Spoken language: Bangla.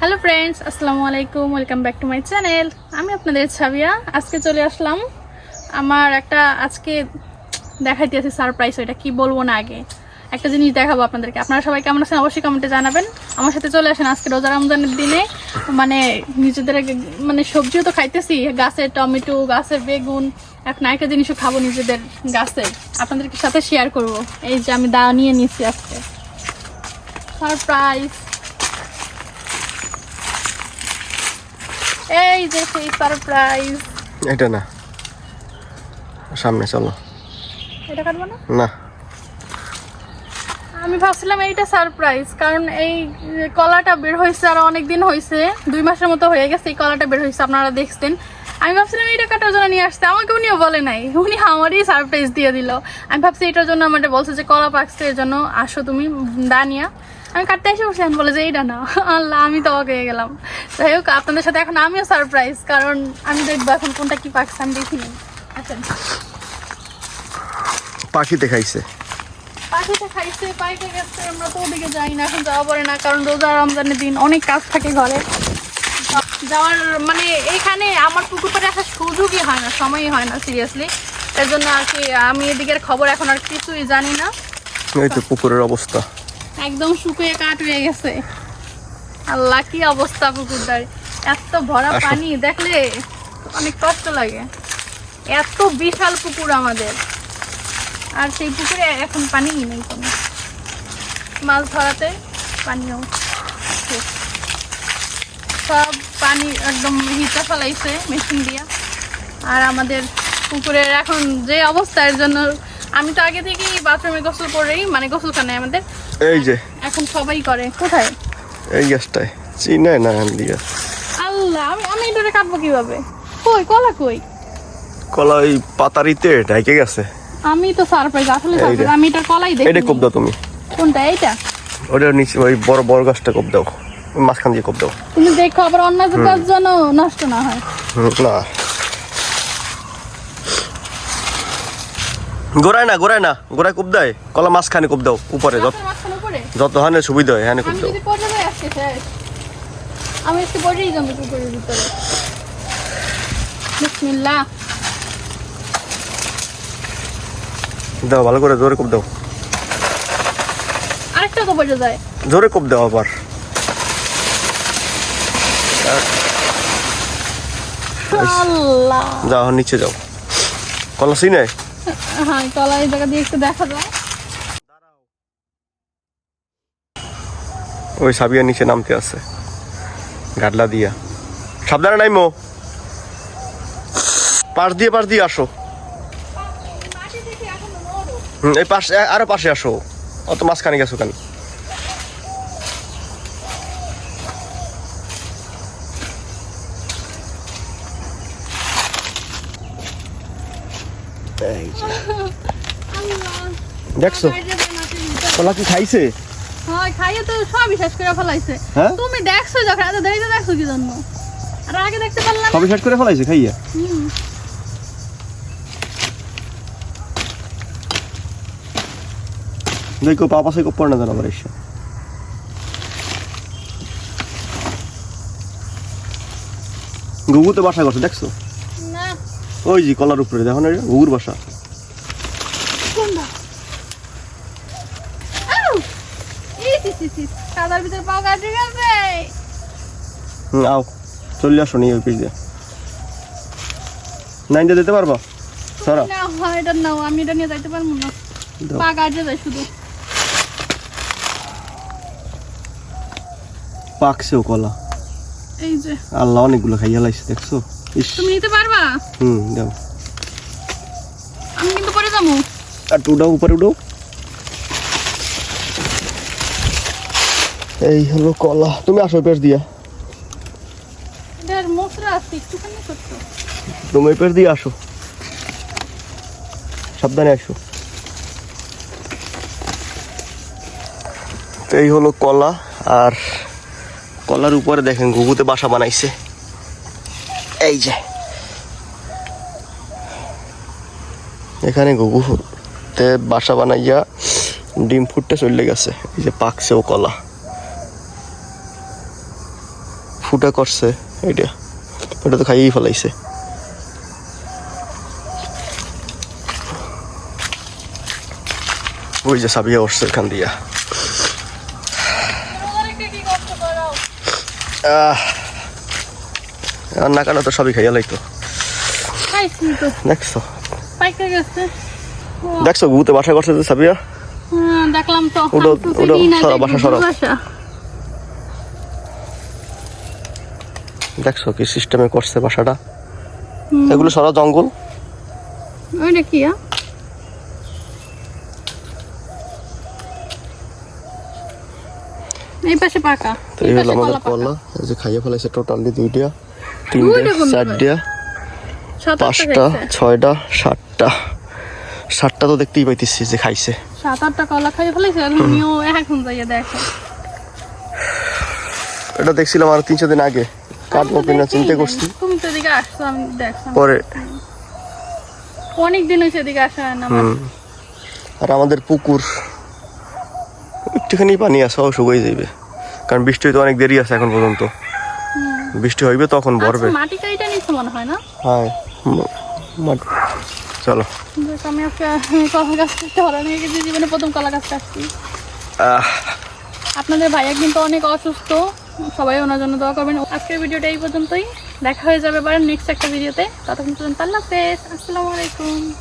হ্যালো ফ্রেন্ডস আসসালামু আলাইকুম welcome back to my channel আমি আপনাদের ছাবিয়া। আজকে চলে আসলাম আমার একটা আজকে দেখাইতে আছে সারপ্রাইজ ওইটা কি বলব না আগে। একটা জিনিস দেখাবো আপনাদেরকে। আপনারা সবাই কেমন আছেন অবশ্যই কমেন্টে জানাবেন। আমার সাথে চলে আসেন আজকে রোজা রমজানের দিনে। মানে নিজেদের মানে সবজিও তো খাইতেছি। গাছের টমেটো, গাছের বেগুন। এখন একটা জিনিসও খাব নিজেদের গাছের আপনাদেরকে সাথে শেয়ার করব? এই যে আমি দা নিয়ে নিচ্ছি আজকে। সারপ্রাইজ এই যে সেই সারপ্রাইজ এটা না। সামনে চলো। এটা কাটবো না? না। আমি ভাবছিলাম এইটা সারপ্রাইজ কারণ এই কলাটা বের হয়েছে আর অনেক দিন হয়েছে দুই মাসের মতো হয়ে গেছে এই কলাটা বের হয়েছে আপনারা দেখছেন। আমি ভাবছিলাম এইটা কাটার জন্য নিয়ে আসতে আমাকে উনিও বলে নাই উনি আমারই সারপ্রাইজ দিয়ে দিল। আমি ভাবছি এটার জন্য আমাকে বলছে যে কলা পাকছে এর জন্য আসো তুমি দানিয়া। আমি কাটতে এসে বসে বলে যে এইটা না আল্লাহ আমি তো অবাক হয়ে গেলাম। যাই হোক আপনাদের সাথে এখন আমিও সারপ্রাইজ কারণ আমি দেখব এখন কোনটা কি পাকছে আমি দেখিনি। আচ্ছা। পাখিতে খাইছে পাখিতে খাইছে পাইকে গেছে আমরা তো ওদিকে যাই না এখন যাওয়া পড়ে না কারণ রোজা রমজানের দিন অনেক কাজ থাকে ঘরে। যাওয়ার মানে এইখানে আমার পুকুর পাড়ে আসার সুযোগই হয় না সময়ই হয় না সিরিয়াসলি এর জন্য আর কি আমি এদিকের খবর এখন আর কিছুই জানি না। এই তো পুকুরের অবস্থা। একদম শুকিয়ে কাঠ হয়ে গেছে। আল্লাহ কি অবস্থা পুকুরটার? এত ভরা পানি দেখলে অনেক কষ্ট লাগে। এত বিশাল পুকুর আমাদের। আর সেই পুকুরে এখন পানি নেই কোনো। মাছ ধরাতে পানিও সব পানি একদম হিচা ফেলাইছে মেশিন দিয়া। আর আমাদের পুকুরের এখন যে অবস্থা এর জন্য আমি তো আগে থেকেই বাথরুমে গোসল করেই মানে গোসলখানে আমাদের এই যে। এখন সবাই করে। কোথায়? এই গ্যাসটায়। চিনায় না এখান দিয়ে আল্লাহ আমি আমি এটা কাটবো কীভাবে? কই কলা কই? কলা ওই পাতারিতে ঢাইকে গেছে। আমি তো সারপ্রাইজ আসলে সারপ্রাইজ আমি এটার কলাই দেখি এটা কোপ দাও তুমি। কোনটা এইটা? ওটার নিচে ওই বড় বড় গাছটা কোপ দাও। মাঝখান দিয়ে কোপ দাও। তুমি দেখো আবার অন্য কাজ যেন নষ্ট না হয়। না। গোড়ায় না গোড়ায় না গোড়ায় কোপ দেয়। কলা মাঝখানে কোপ দাও উপরে যত যত হানে সুবিধা হয় হ্যাঁ কোপ দাও। আমি যাব ভিতরে। বিসমিল্লাহ। দাও ভালো করে জোরে কোপ দাও। আরেকটা যায়। জোরে কোপ দাও আবার। যাও নিচে যাও। কলা চিনে হ্যাঁ এই জায়গা দিয়ে একটু দেখা যায়। ওই সাবিয়া নিচে নামতে আছে। গাডলা দিয়া। সাবধানে নাইমো। পাশ দিয়ে পাশ দিয়ে আসো। এই পাশে আরও পাশে আসো। অত মাঝখানে গেছো কেন? দেখছ? কলা কি খাইছে? হয় খাইয়ে তো সবই শেষ করে ফেলাইছে। হ্যাঁ? তুমি দেখছ যখন এত দেরিতে দেখছ কি জন্য? আর আগে দেখতে পারলাম সবই শেষ করে ফেলাইছে খাইয়া? দেখো পা পাশে কোপ পড়ে না জানো এসে। গুগুতে বাসা করছে দেখছ? ওই যে কলার উপরে দেখো না গুগুর বাসা। হুম আও চলে আসো নিয়ে পিস দিয়ে। নাইনটা দিতে পারবা? সারা। এটা নাও আমি এটা নিয়ে যাইতে পারব না। দাও। পা কাটে যায় শুধু। পাকছেও কলা। এই যে। আল্লাহ অনেকগুলো খাইয়া লাইছে দেখছ? তুমি নিতে পারবা? হুম দাও। আমি কিন্তু পরে যাব। আর উঠাও উপরে উঠাও এই হলো কলা। তুমি আসো পেশ দিয়া। তুমি পেশ দিয়ে আসো। সাবধানে আসো। এই হলো কলা আর কলার উপরে দেখেন ঘুঘুতে বাসা বানাইছে। এই যে। এখানে ঘুঘুতে বাসা বানাইয়া ডিম ফুটতে চলে গেছে। এই যে পাকছেও কলা। ফুটা করছে এটা ওটা তো খাইয়েই ফেলাইছে। ওই যে সাবিয়া উঠছে এখান দিয়া। আহ। রান্না কাটা তো সবই খাইয়া লাইতো। দেখছ? দেখছ গুতে বাসা করছে যে সাবিয়া? দেখলাম তো তো চিনি না সরা, বাসা সরা। দেখছ কি সিস্টেমে করছে বাসাটা? এগুলো সারা জঙ্গল। ওইটা কি আ? এই পাশে পাকা তো এই হলো আমাদের কলা এই যে খাইয়ে ফেলাইছে টোটালি দুইটা। তিনটা চারটা পাঁচটা ছয়টা সাতটা। সাতটা তো দেখতেই পাইতেছি যে খাইছে। সাত আটটা কলা খাই ফেলেছে আর তুমিও এখন যাইয়া দেখো। এটা দেখছিলাম আর তিন চার দিন আগে। কাটবো তো কিনা চিন্তা করছি। তুমি তো এদিকে আসছো আমি দেখলাম পরে। অনেক দিন হয়েছে এদিকে আসা হয় না আর আমাদের পুকুর একটুখানি পানি আছে ও শুকাই যাইবে। কারণ বৃষ্টি হইতে অনেক দেরি আছে এখন পর্যন্ত। বৃষ্টি হইবে তখন ভরবে। আচ্ছা, মাটি কাইটা নিচ্ছে মনে হয় না? হ্যাঁ মাটি- চলো। আমি কলা গাছ কাটতে হলো নিয়ে গেছি জীবনে প্রথম কলা গাছ কাটছি। আপনাদের ভাইয়া কিন্তু অনেক অসুস্থ সবাই ওনার জন্য দোয়া করবেন। আজকের ভিডিওটা এই পর্যন্তই। দেখা হয়ে যাবে এবার নেক্সট একটা ভিডিওতে। ততক্ষণ পর্যন্ত আল্লাহ হাফেজ। আসসালামু আলাইকুম।